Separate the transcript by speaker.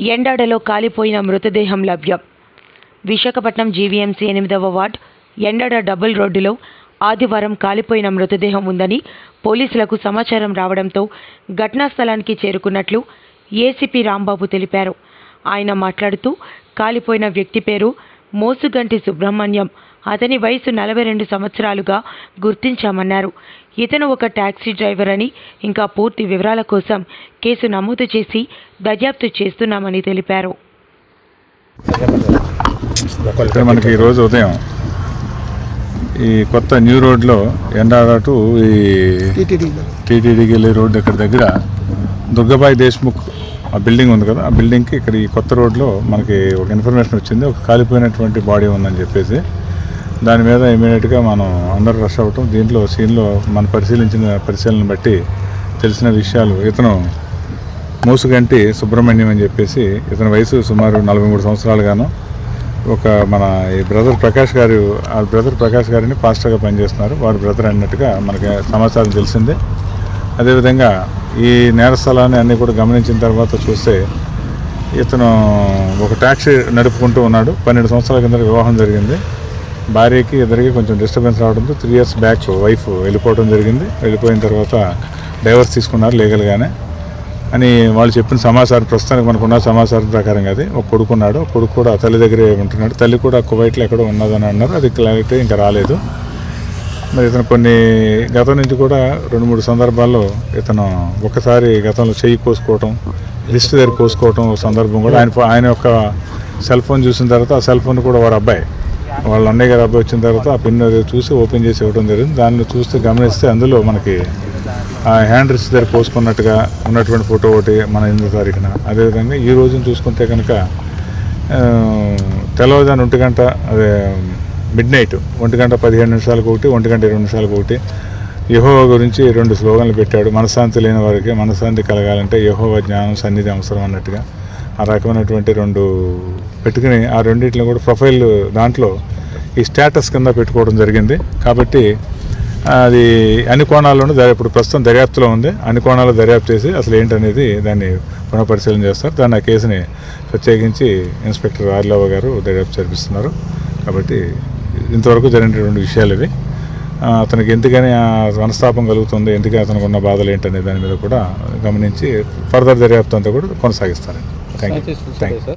Speaker 1: ఎండాడలో కాలిపోయిన మృతదేహం లభ్యం. విశాఖపట్నం జీవీఎంసీ ఎనిమిదవ వార్డ్ ఎండాడ డబుల్ రోడ్డులో ఆదివారం కాలిపోయిన మృతదేహం ఉందని పోలీసులకు సమాచారం రావడంతో ఘటనా స్థలానికి చేరుకున్నట్లు ఏసీపీ రాంబాబు తెలిపారు. ఆయన మాట్లాడుతూ కాలిపోయిన వ్యక్తి పేరు మోసుగంటి సుబ్రహ్మణ్యం. అతని వయసు నలభై రెండు సంవత్సరాలుగా గుర్తించామన్నారు. ఇతను ఒక టాక్సీ డ్రైవర్ అని ఇంకా పూర్తి వివరాల కోసం కేసు నమోదు చేసి దర్యాప్తు చేస్తున్నామని తెలిపారు.
Speaker 2: మనకి ఈరోజు ఉదయం ఈ కొత్త న్యూ రోడ్లో ఎండాడ టు ఈ టీటీడీకి వెళ్ళే రోడ్డు ఇక్కడ దగ్గర దుర్గాబాయి దేశ్ముఖ్ ఆ బిల్డింగ్ ఉంది కదా ఆ బిల్డింగ్కి ఇక్కడ ఈ కొత్త రోడ్లో మనకి ఒక ఇన్ఫర్మేషన్ వచ్చింది. ఒక కాలిపోయినటువంటి బాడీ ఉందని చెప్పేసి దాని మీద ఇమీడియట్గా మనం అందరూ రష్ అవ్వటం దీంట్లో సీన్లో మనం పరిశీలించిన పరిశీలన బట్టి తెలిసిన విషయాలు. ఇతను మూసుగంటి సుబ్రహ్మణ్యం అని చెప్పేసి ఇతని వయసు సుమారు నలభై మూడు సంవత్సరాలుగాను ఒక మన ఈ బ్రదర్ ప్రకాష్ గారు ఆ బ్రదర్ ప్రకాష్ గారిని పాస్టర్గా పనిచేస్తున్నారు. వారి బ్రదర్ అన్నట్టుగా మనకి సమాచారం తెలిసిందే. అదేవిధంగా ఈ నేర స్థలాన్ని అన్నీ కూడా గమనించిన తర్వాత చూస్తే ఇతను ఒక ట్యాక్సీ నడుపుకుంటూ ఉన్నాడు. పన్నెండు సంవత్సరాల కింద వివాహం జరిగింది. భార్యకి ఇద్దరికి కొంచెం డిస్టర్బెన్స్ రావడంతో త్రీ ఇయర్స్ బ్యాక్ వైఫ్ వెళ్ళిపోవడం జరిగింది. వెళ్ళిపోయిన తర్వాత డైవర్స్ తీసుకున్నారు లీగల్గానే అని వాళ్ళు చెప్పిన సమాచారం ప్రస్తుతానికి మనకున్న సమాచారం ప్రకారం అది ఒక కొడుకున్నాడు. కొడుకు కూడా తల్లి దగ్గరే ఉంటున్నాడు. తల్లి కూడా కువైట్లో ఎక్కడో ఉన్నదని అన్నారు. అది క్లారిటీ ఇంకా రాలేదు. మరి ఇతను కొన్ని గతం నుంచి కూడా రెండు మూడు సందర్భాల్లో ఇతను ఒకసారి గతంలో చెయ్యి కోసుకోవటం లిస్ట్ దగ్గర కోసుకోవటం సందర్భం కూడా ఆయన ఆయన యొక్క సెల్ ఫోన్ చూసిన తర్వాత ఆ సెల్ ఫోన్ కూడా వాడు అబ్బాయి. వాళ్ళ అన్నయ్య గారు అబ్బాయి వచ్చిన తర్వాత ఆ పిన్ అది చూసి ఓపెన్ చేసి ఇవ్వడం జరిగింది. దాన్ని చూస్తే గమనిస్తే అందులో మనకి ఆ హ్యాండ్ రిస్ట్ దగ్గర పోసుకున్నట్టుగా ఉన్నటువంటి ఫోటో ఒకటి మన ఎనిమిదో తారీఖున. అదేవిధంగా ఈ రోజున చూసుకుంటే కనుక తెల్లవారుజాను ఒంటి గంట అదే మిడ్ నైట్ ఒంటి గంట పదిహేను నిమిషాలకు ఒకటి ఒంటి గంట ఇరవై నిమిషాలకు ఒకటి యహోవ గురించి రెండు స్లోగన్లు పెట్టాడు. మనశ్శాంతి లేని వారికి మనశ్శాంతి కలగాలంటే యహోవ జ్ఞానం సన్నిధి అవసరం అన్నట్టుగా. ఆ రకమైనటువంటి రెండు పెట్టుకుని ఆ రెండింటిని కూడా ప్రొఫైల్ దాంట్లో ఈ స్టేటస్ కింద పెట్టుకోవడం జరిగింది. కాబట్టి అది అన్ని కోణాల్లోనూ ఇప్పుడు ప్రస్తుతం దర్యాప్తులో ఉంది. అన్ని కోణాల్లో దర్యాప్తు చేసి అసలు ఏంటనేది దాన్ని పునఃపరిశీలన చేస్తారు. దాన్ని ఆ కేసుని ప్రత్యేకించి ఇన్స్పెక్టర్ ఆర్లవ గారు దర్యాప్తు జరిపిస్తున్నారు. కాబట్టి ఇంతవరకు జరిగినటువంటి విషయాలు ఇవి. అతనికి ఎందుకని ఆ మనస్తాపం కలుగుతుంది? ఎందుకని అతనికి ఉన్న బాధలు ఏంటనే దాని మీద కూడా గమనించి ఫర్దర్ దర్యాప్తు అంతా కూడా కొనసాగిస్తారు థ్యాంక్ యూ థ్యాంక్ యూ